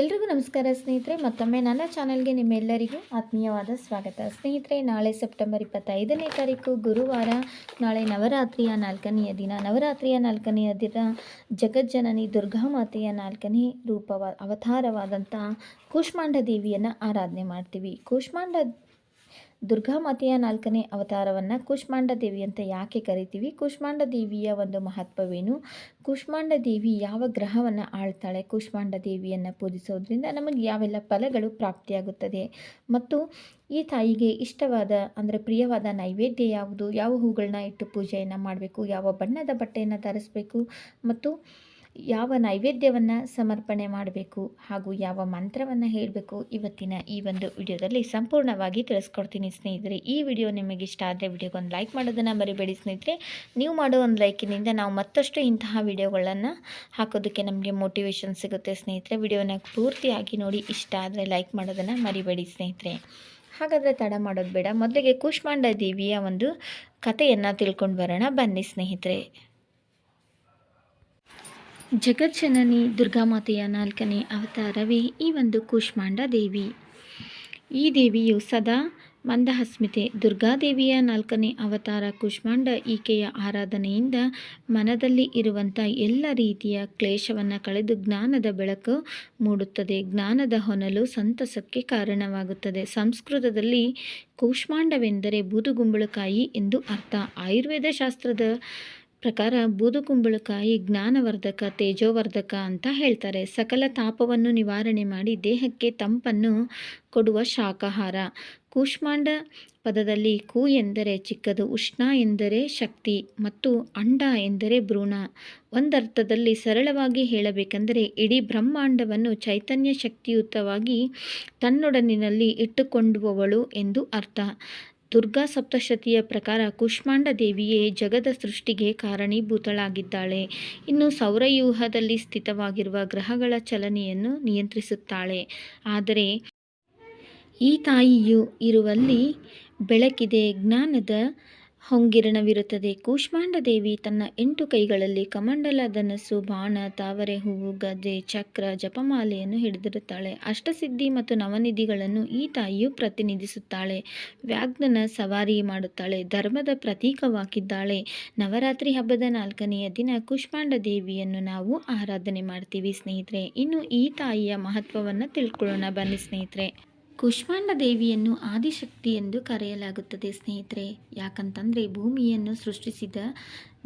ಎಲ್ರಿಗೂ ನಮಸ್ಕಾರ ಸ್ನೇಹಿತರೆ, ಮತ್ತೊಮ್ಮೆ ನನ್ನ ಚಾನಲ್ಗೆ ನಿಮ್ಮೆಲ್ಲರಿಗೂ ಆತ್ಮೀಯವಾದ ಸ್ವಾಗತ. ಸ್ನೇಹಿತರೆ, ನಾಳೆ ಸೆಪ್ಟೆಂಬರ್ ಇಪ್ಪತ್ತೈದನೇ ತಾರೀಕು, ಗುರುವಾರ, ನಾಳೆ ನವರಾತ್ರಿಯ ನಾಲ್ಕನೆಯ ದಿನ. ನವರಾತ್ರಿಯ ನಾಲ್ಕನೆಯ ದಿನ ಜಗಜ್ಜನನಿ ದುರ್ಗಾ ಮಾತೆಯ ನಾಲ್ಕನೇ ರೂಪವ ಅವತಾರವಾದಂಥ ಕೂಷ್ಮಾಂಡ ದೇವಿಯನ್ನು ಆರಾಧನೆ ಮಾಡ್ತೀವಿ. ಕೂಷ್ಮಾಂಡ ದುರ್ಗಾಮಾತೆಯ ನಾಲ್ಕನೇ ಅವತಾರವನ್ನು ಕುಷ್ಮಾಂಡ ದೇವಿ ಅಂತ ಯಾಕೆ ಕರಿತೀವಿ? ಕುಷ್ಮಾಂಡ ದೇವಿಯ ಒಂದು ಮಹತ್ವವೇನು? ಕುಷ್ಮಾಂಡ ದೇವಿ ಯಾವ ಗ್ರಹವನ್ನು ಆಳ್ತಾಳೆ? ಕುಷ್ಮಾಂಡ ದೇವಿಯನ್ನು ಪೂಜಿಸೋದ್ರಿಂದ ನಮಗೆ ಯಾವೆಲ್ಲ ಫಲಗಳು ಪ್ರಾಪ್ತಿಯಾಗುತ್ತದೆ? ಮತ್ತು ಈ ತಾಯಿಗೆ ಇಷ್ಟವಾದ, ಅಂದರೆ ಪ್ರಿಯವಾದ ನೈವೇದ್ಯ ಯಾವುದು? ಯಾವ ಹೂಗಳನ್ನ ಇಟ್ಟು ಪೂಜೆಯನ್ನು ಮಾಡಬೇಕು? ಯಾವ ಬಣ್ಣದ ಬಟ್ಟೆಯನ್ನು ಧರಿಸಬೇಕು? ಮತ್ತು ಯಾವ ನೈವೇದ್ಯವನ್ನು ಸಮರ್ಪಣೆ ಮಾಡಬೇಕು ಹಾಗೂ ಯಾವ ಮಂತ್ರವನ್ನು ಹೇಳಬೇಕು ಇವತ್ತಿನ ಈ ಒಂದು ವಿಡಿಯೋದಲ್ಲಿ ಸಂಪೂರ್ಣವಾಗಿ ತಿಳಿಸ್ಕೊಡ್ತೀನಿ ಸ್ನೇಹಿತರೆ. ಈ ವಿಡಿಯೋ ನಿಮಗೆ ಇಷ್ಟ ಆದರೆ ವಿಡಿಯೋಗೊಂದು ಲೈಕ್ ಮಾಡೋದನ್ನು ಮರಿಬೇಡಿ ಸ್ನೇಹಿತರೆ. ನೀವು ಮಾಡೋ ಒಂದು ಲೈಕಿನಿಂದ ನಾವು ಮತ್ತಷ್ಟು ಇಂತಹ ವಿಡಿಯೋಗಳನ್ನು ಹಾಕೋದಕ್ಕೆ ನಮಗೆ ಮೋಟಿವೇಶನ್ ಸಿಗುತ್ತೆ ಸ್ನೇಹಿತರೆ. ವಿಡಿಯೋನ ಪೂರ್ತಿಯಾಗಿ ನೋಡಿ ಇಷ್ಟ ಆದರೆ ಲೈಕ್ ಮಾಡೋದನ್ನು ಮರಿಬೇಡಿ ಸ್ನೇಹಿತರೆ. ಹಾಗಾದರೆ ತಡ ಮಾಡೋದು ಬೇಡ. ಮೊದಲಿಗೆ ಕೂಷ್ಮಾಂಡ ದೇವಿಯ ಒಂದು ಕಥೆಯನ್ನು ತಿಳ್ಕೊಂಡು ಬರೋಣ. ಬನ್ನಿ ಸ್ನೇಹಿತರೆ. ಜಗಜ್ಜನನಿ ದುರ್ಗಾಮಾತೆಯ ನಾಲ್ಕನೇ ಅವತಾರವೇ ಈ ಒಂದು ಕೂಷ್ಮಾಂಡ ದೇವಿ. ಈ ದೇವಿಯು ಸದಾ ಮಂದಹಸ್ಮಿತೆ. ದುರ್ಗಾದೇವಿಯ ನಾಲ್ಕನೇ ಅವತಾರ ಕುಷ್ಮಾಂಡ ಈಕೆಯ ಆರಾಧನೆಯಿಂದ ಮನದಲ್ಲಿ ಇರುವಂಥ ಎಲ್ಲ ರೀತಿಯ ಕ್ಲೇಶವನ್ನು ಕಳೆದು ಜ್ಞಾನದ ಬೆಳಕು ಮೂಡುತ್ತದೆ. ಜ್ಞಾನದ ಹೊನಲು ಸಂತಸಕ್ಕೆ ಕಾರಣವಾಗುತ್ತದೆ. ಸಂಸ್ಕೃತದಲ್ಲಿ ಕೂಷ್ಮಾಂಡವೆಂದರೆ ಬೂದುಗುಂಬಳಕಾಯಿ ಎಂದು ಅರ್ಥ. ಆಯುರ್ವೇದ ಶಾಸ್ತ್ರದ ಪ್ರಕಾರ ಬೂದುಕುಂಬಳಕಾಯಿ ಜ್ಞಾನವರ್ಧಕ, ತೇಜೋವರ್ಧಕ ಅಂತ ಹೇಳ್ತಾರೆ. ಸಕಲ ತಾಪವನ್ನು ನಿವಾರಣೆ ಮಾಡಿ ದೇಹಕ್ಕೆ ತಂಪನ್ನು ಕೊಡುವ ಶಾಖಾಹಾರ ಕೂಷ್ಮಾಂಡ ಪದದಲ್ಲಿ ಕೂ ಎಂದರೆ ಚಿಕ್ಕದು, ಉಷ್ಣ ಎಂದರೆ ಶಕ್ತಿ ಮತ್ತು ಅಂಡ ಎಂದರೆ ಭ್ರೂಣ. ಒಂದರ್ಥದಲ್ಲಿ ಸರಳವಾಗಿ ಹೇಳಬೇಕೆಂದರೆ ಇಡೀ ಬ್ರಹ್ಮಾಂಡವನ್ನು ಚೈತನ್ಯ ಶಕ್ತಿಯುತವಾಗಿ ತನ್ನೊಡನಿನಲ್ಲಿ ಇಟ್ಟುಕೊಂಡುವವಳು ಎಂದು ಅರ್ಥ. ದುರ್ಗಾ ಸಪ್ತಶತಿಯ ಪ್ರಕಾರ ಕುಷ್ಮಾಂಡ ದೇವಿಯೇ ಜಗದ ಸೃಷ್ಟಿಗೆ ಕಾರಣೀಭೂತಳಾಗಿದ್ದಾಳೆ. ಇನ್ನು ಸೌರವ್ಯೂಹದಲ್ಲಿ ಸ್ಥಿತವಾಗಿರುವ ಗ್ರಹಗಳ ಚಲನೆಯನ್ನು ನಿಯಂತ್ರಿಸುತ್ತಾಳೆ. ಆದರೆ ಈ ತಾಯಿಯು ಇರುವಲ್ಲಿ ಬೆಳಕಿದೆ, ಜ್ಞಾನದ ಹೊಂಗಿರಣವಿರುತ್ತದೆ. ಕೂಷ್ಮಾಂಡದೇವಿ ತನ್ನ ಎಂಟು ಕೈಗಳಲ್ಲಿ ಕಮಂಡಲ, ಧನಸ್ಸು, ಬಾಣ, ತಾವರೆ, ಹೂವು ಗದೆ ಚಕ್ರ, ಜಪಮಾಲೆಯನ್ನು ಹಿಡಿದಿರುತ್ತಾಳೆ ಅಷ್ಟಸಿದ್ಧಿ ಮತ್ತು ನವನಿಧಿಗಳನ್ನು ಈ ತಾಯಿಯು ಪ್ರತಿನಿಧಿಸುತ್ತಾಳೆ. ವ್ಯಾಘ್ನನ ಸವಾರಿ ಮಾಡುತ್ತಾಳೆ. ಧರ್ಮದ ಪ್ರತೀಕವಾಗಿದ್ದಾಳೆ. ನವರಾತ್ರಿ ಹಬ್ಬದ ನಾಲ್ಕನೆಯ ದಿನ ಕೂಷ್ಮಾಂಡ ದೇವಿಯನ್ನು ನಾವು ಆರಾಧನೆ ಮಾಡ್ತೀವಿ ಸ್ನೇಹಿತರೆ. ಇನ್ನು ಈ ತಾಯಿಯ ಮಹತ್ವವನ್ನು ತಿಳ್ಕೊಳ್ಳೋಣ ಬನ್ನಿ ಸ್ನೇಹಿತರೆ. ಕುಷ್ಮಾಂಡ ದೇವಿಯನ್ನು ಆದಿಶಕ್ತಿ ಎಂದು ಕರೆಯಲಾಗುತ್ತದೆ ಸ್ನೇಹಿತರೆ. ಯಾಕಂತಂದರೆ ಭೂಮಿಯನ್ನು ಸೃಷ್ಟಿಸಿದ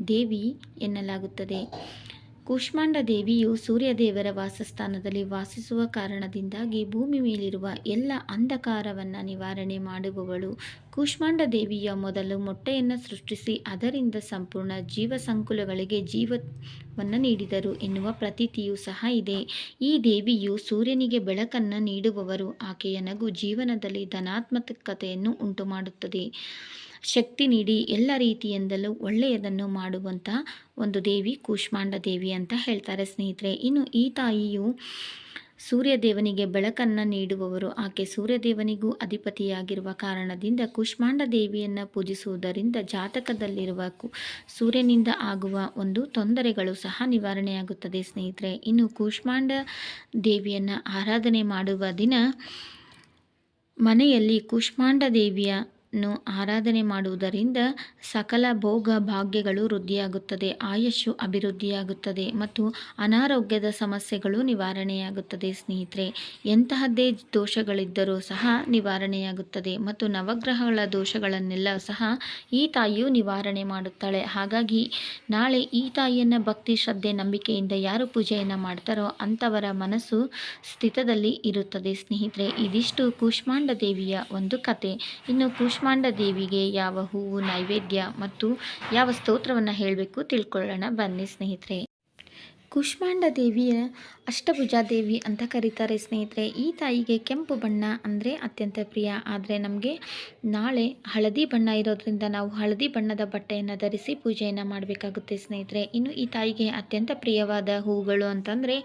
ದೇವಿ ಎನ್ನಲಾಗುತ್ತದೆ. ಕೂಷ್ಮಾಂಡ ದೇವಿಯು ಸೂರ್ಯದೇವರ ವಾಸಸ್ಥಾನದಲ್ಲಿ ವಾಸಿಸುವ ಕಾರಣದಿಂದಾಗಿ ಭೂಮಿ ಮೇಲಿರುವ ಎಲ್ಲ ಅಂಧಕಾರವನ್ನು ನಿವಾರಣೆ ಮಾಡುವವಳು ಕೂಷ್ಮಾಂಡ ದೇವಿಯ ಮೊದಲು ಮೊಟ್ಟೆಯನ್ನು ಸೃಷ್ಟಿಸಿ ಅದರಿಂದ ಸಂಪೂರ್ಣ ಜೀವ ಸಂಕುಲಗಳಿಗೆ ಜೀವವನ್ನು ನೀಡಿದರು ಎನ್ನುವ ಪ್ರತೀತಿಯೂ ಸಹ ಇದೆ. ಈ ದೇವಿಯು ಸೂರ್ಯನಿಗೆ ಬೆಳಕನ್ನು ನೀಡುವವರು. ಆಕೆಯ ನಗು ಜೀವನದಲ್ಲಿ ಧನಾತ್ಮಕತೆಯನ್ನು ಉಂಟುಮಾಡುತ್ತದೆ. ಶಕ್ತಿ ನೀಡಿ ಎಲ್ಲ ರೀತಿಯಿಂದಲೂ ಒಳ್ಳೆಯದನ್ನು ಮಾಡುವಂಥ ಒಂದು ದೇವಿ, ಕೂಷ್ಮಾಂಡ ದೇವಿ ಅಂತ ಹೇಳ್ತಾರೆ ಸ್ನೇಹಿತರೆ. ಇನ್ನು ಈ ತಾಯಿಯು ಸೂರ್ಯದೇವನಿಗೆ ಬೆಳಕನ್ನು ನೀಡುವವರು. ಆಕೆ ಸೂರ್ಯದೇವನಿಗೂ ಅಧಿಪತಿಯಾಗಿರುವ ಕಾರಣದಿಂದ ಕುಷ್ಮಾಂಡ ದೇವಿಯನ್ನು ಪೂಜಿಸುವುದರಿಂದ ಜಾತಕದಲ್ಲಿರುವ ಕು, ಸೂರ್ಯನಿಂದ ಆಗುವ ಒಂದು ತೊಂದರೆಗಳು ಸಹ ನಿವಾರಣೆಯಾಗುತ್ತದೆ ಸ್ನೇಹಿತರೆ. ಇನ್ನು ಕೂಷ್ಮಾಂಡ ದೇವಿಯನ್ನು ಆರಾಧನೆ ಮಾಡುವ ದಿನ ಮನೆಯಲ್ಲಿ ಕೂಷ್ಮಾಂಡ ದೇವಿಯ ನು ಆರಾಧನೆ ಮಾಡುವುದರಿಂದ ಸಕಲ ಭೋಗ ಭಾಗ್ಯಗಳು ವೃದ್ಧಿಯಾಗುತ್ತದೆ, ಆಯಸ್ಸು ಅಭಿವೃದ್ಧಿಯಾಗುತ್ತದೆ ಮತ್ತು ಅನಾರೋಗ್ಯದ ಸಮಸ್ಯೆಗಳು ನಿವಾರಣೆಯಾಗುತ್ತದೆ ಸ್ನೇಹಿತರೆ. ಎಂತಹದ್ದೇ ದೋಷಗಳಿದ್ದರೂ ಸಹ ನಿವಾರಣೆಯಾಗುತ್ತದೆ ಮತ್ತು ನವಗ್ರಹಗಳ ದೋಷಗಳನ್ನೆಲ್ಲ ಸಹ ಈ ತಾಯಿಯು ನಿವಾರಣೆ ಮಾಡುತ್ತಾಳೆ. ಹಾಗಾಗಿ ನಾಳೆ ಈ ತಾಯಿಯನ್ನು ಭಕ್ತಿ ಶ್ರದ್ಧೆ ನಂಬಿಕೆಯಿಂದ ಯಾರು ಪೂಜೆಯನ್ನು ಮಾಡ್ತಾರೋ ಅಂಥವರ ಮನಸ್ಸು ಸ್ಥಿತದಲ್ಲಿ ಇರುತ್ತದೆ ಸ್ನೇಹಿತರೆ. ಇದಿಷ್ಟು ಕೂಷ್ಮಾಂಡ ದೇವಿಯ ಒಂದು ಕತೆ. ಇನ್ನು ಕೂಷ್ಮ ಕೂಷ್ಮಾಂಡ ದೇವಿಗೆ ಯಾವ ಹೂವು ನೈವೇದ್ಯ ಮತ್ತು ಯಾವ ಸ್ತೋತ್ರವನ್ನು ಹೇಳಬೇಕು ತಿಳ್ಕೊಳ್ಳೋಣ ಬನ್ನಿ ಸ್ನೇಹಿತರೆ. ಕೂಷ್ಮಾಂಡ ದೇವಿಯ ಅಷ್ಟಭುಜ ದೇವಿ ಅಂತ ಕರೀತಾರೆ ಸ್ನೇಹಿತರೆ. ಈ ತಾಯಿಗೆ ಕೆಂಪು ಬಣ್ಣ ಅಂದರೆ ಅತ್ಯಂತ ಪ್ರಿಯ. ಆದರೆ ನಮಗೆ ನಾಳೆ ಹಳದಿ ಬಣ್ಣ ಇರೋದ್ರಿಂದ ನಾವು ಹಳದಿ ಬಣ್ಣದ ಬಟ್ಟೆಯನ್ನು ಧರಿಸಿ ಪೂಜೆಯನ್ನು ಮಾಡಬೇಕಾಗುತ್ತೆ ಸ್ನೇಹಿತರೆ. ಇನ್ನು ಈ ತಾಯಿಗೆ ಅತ್ಯಂತ ಪ್ರಿಯವಾದ ಹೂಗಳು ಅಂತಂದರೆ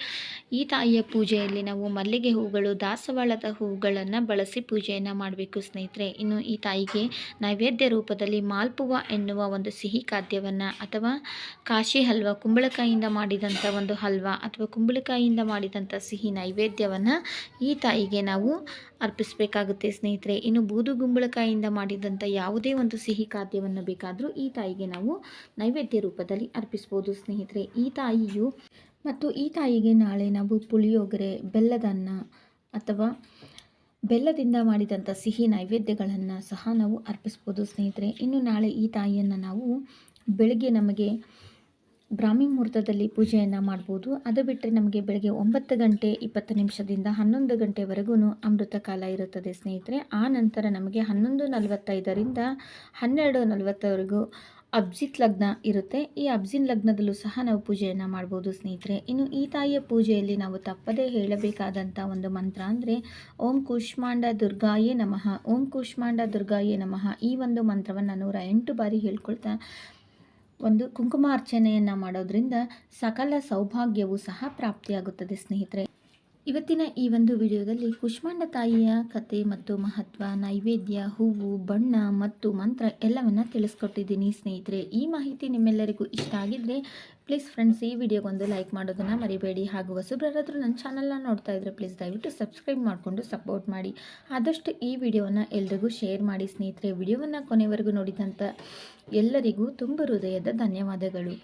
ಈ ತಾಯಿಯ ಪೂಜೆಯಲ್ಲಿ ನಾವು ಮಲ್ಲಿಗೆ ಹೂಗಳು, ದಾಸವಾಳದ ಹೂಗಳನ್ನು ಬಳಸಿ ಪೂಜೆಯನ್ನು ಮಾಡಬೇಕು ಸ್ನೇಹಿತರೆ. ಇನ್ನು ಈ ತಾಯಿಗೆ ನೈವೇದ್ಯ ರೂಪದಲ್ಲಿ ಮಾಲ್ಪುವ ಎನ್ನುವ ಒಂದು ಸಿಹಿ ಖಾದ್ಯವನ್ನು ಅಥವಾ ಕಾಶಿ ಹಲ್ವ ಕುಂಬಳಕಾಯಿಯಿಂದ ಮಾಡಿದಂಥ ಒಂದು ಹಲ್ವಾ ಅಥವಾ ಕುಂಬಳಕಾಯಿಯಿಂದ ಮಾಡಿದಂಥ ಸಿಹಿ ನೈವೇದ್ಯವನ್ನು ಈ ತಾಯಿಗೆ ನಾವು ಅರ್ಪಿಸಬೇಕಾಗುತ್ತೆ ಸ್ನೇಹಿತರೆ. ಇನ್ನು ಬೂದು ಗುಂಬಳಕಾಯಿಯಿಂದ ಮಾಡಿದಂಥ ಯಾವುದೇ ಒಂದು ಸಿಹಿ ಖಾದ್ಯವನ್ನು ಬೇಕಾದರೂ ಈ ತಾಯಿಗೆ ನಾವು ನೈವೇದ್ಯ ರೂಪದಲ್ಲಿ ಅರ್ಪಿಸ್ಬೋದು ಸ್ನೇಹಿತರೆ. ಈ ತಾಯಿಯು ಮತ್ತು ಈ ತಾಯಿಗೆ ನಾಳೆ ನಾವು ಪುಳಿಯೋಗರೆ, ಬೆಲ್ಲದನ್ನ ಅಥವಾ ಬೆಲ್ಲದಿಂದ ಮಾಡಿದಂಥ ಸಿಹಿ ನೈವೇದ್ಯಗಳನ್ನು ಸಹ ನಾವು ಅರ್ಪಿಸ್ಬೋದು ಸ್ನೇಹಿತರೆ. ಇನ್ನು ನಾಳೆ ಈ ತಾಯಿಯನ್ನು ನಾವು ಬೆಳಗ್ಗೆ ನಮಗೆ ಬ್ರಾಹ್ಮಿ ಮುಹೂರ್ತದಲ್ಲಿ ಪೂಜೆಯನ್ನು ಮಾಡ್ಬೋದು. ಅದು ಬಿಟ್ಟರೆ ನಮಗೆ ಬೆಳಗ್ಗೆ ಒಂಬತ್ತು ಗಂಟೆ ಇಪ್ಪತ್ತು ನಿಮಿಷದಿಂದ ಹನ್ನೊಂದು ಗಂಟೆವರೆಗೂ ಅಮೃತ ಕಾಲ ಇರುತ್ತದೆ ಸ್ನೇಹಿತರೆ. ಆ ನಂತರ ನಮಗೆ ಹನ್ನೊಂದು ನಲವತ್ತೈದರಿಂದ ಹನ್ನೆರಡು ನಲವತ್ತವರೆಗೂ ಅಬ್ಜಿತ್ ಲಗ್ನ ಇರುತ್ತೆ. ಈ ಅಬ್ಜಿನ್ ಲಗ್ನದಲ್ಲೂ ಸಹ ನಾವು ಪೂಜೆಯನ್ನು ಮಾಡ್ಬೋದು ಸ್ನೇಹಿತರೆ. ಇನ್ನು ಈ ತಾಯಿಯ ಪೂಜೆಯಲ್ಲಿ ನಾವು ತಪ್ಪದೇ ಹೇಳಬೇಕಾದಂಥ ಒಂದು ಮಂತ್ರ ಅಂದರೆ, ಓಂ ಕೂಷ್ಮಾಂಡ ದುರ್ಗಾಯೇ ನಮಃ, ಓಂ ಕೂಷ್ಮಾಂಡ ದುರ್ಗಾಯೇ ನಮಃ ಈ ಒಂದು ಮಂತ್ರವನ್ನು ನೂರ ಎಂಟು ಬಾರಿ ಹೇಳ್ಕೊಳ್ತಾ ಒಂದು ಕುಂಕುಮಾರ್ಚನೆಯನ್ನು ಮಾಡೋದ್ರಿಂದ ಸಕಲ ಸೌಭಾಗ್ಯವೂ ಸಹ ಪ್ರಾಪ್ತಿಯಾಗುತ್ತದೆ ಸ್ನೇಹಿತರೆ. ಇವತ್ತಿನ ಈ ಒಂದು ವಿಡಿಯೋದಲ್ಲಿ ಕುಷ್ಮಾಂಡ ತಾಯಿಯ ಕತೆ ಮತ್ತು ಮಹತ್ವ, ನೈವೇದ್ಯ, ಹೂವು, ಬಣ್ಣ ಮತ್ತು ಮಂತ್ರ ಎಲ್ಲವನ್ನು ತಿಳಿಸ್ಕೊಟ್ಟಿದ್ದೀನಿ ಸ್ನೇಹಿತರೆ. ಈ ಮಾಹಿತಿ ನಿಮ್ಮೆಲ್ಲರಿಗೂ ಇಷ್ಟ ಆಗಿದ್ದರೆ ಪ್ಲೀಸ್ ಫ್ರೆಂಡ್ಸ್ ಈ ವಿಡಿಯೋಗೊಂದು ಲೈಕ್ ಮಾಡೋದನ್ನು ಮರಿಬೇಡಿ. ಹಾಗೂ ಹೊಸಬ್ರಾದ್ರೂ ನನ್ನ ಚಾನಲ್ನ ನೋಡ್ತಾ ಇದ್ದರೆ ಪ್ಲೀಸ್ ದಯವಿಟ್ಟು ಸಬ್ಸ್ಕ್ರೈಬ್ ಮಾಡಿಕೊಂಡು ಸಪೋರ್ಟ್ ಮಾಡಿ. ಆದಷ್ಟು ಈ ವಿಡಿಯೋವನ್ನು ಎಲ್ರಿಗೂ ಶೇರ್ ಮಾಡಿ ಸ್ನೇಹಿತರೆ. ವಿಡಿಯೋವನ್ನು ಕೊನೆವರೆಗೂ ನೋಡಿದಂಥ ಎಲ್ಲರಿಗೂ ತುಂಬ ಹೃದಯದ ಧನ್ಯವಾದಗಳು.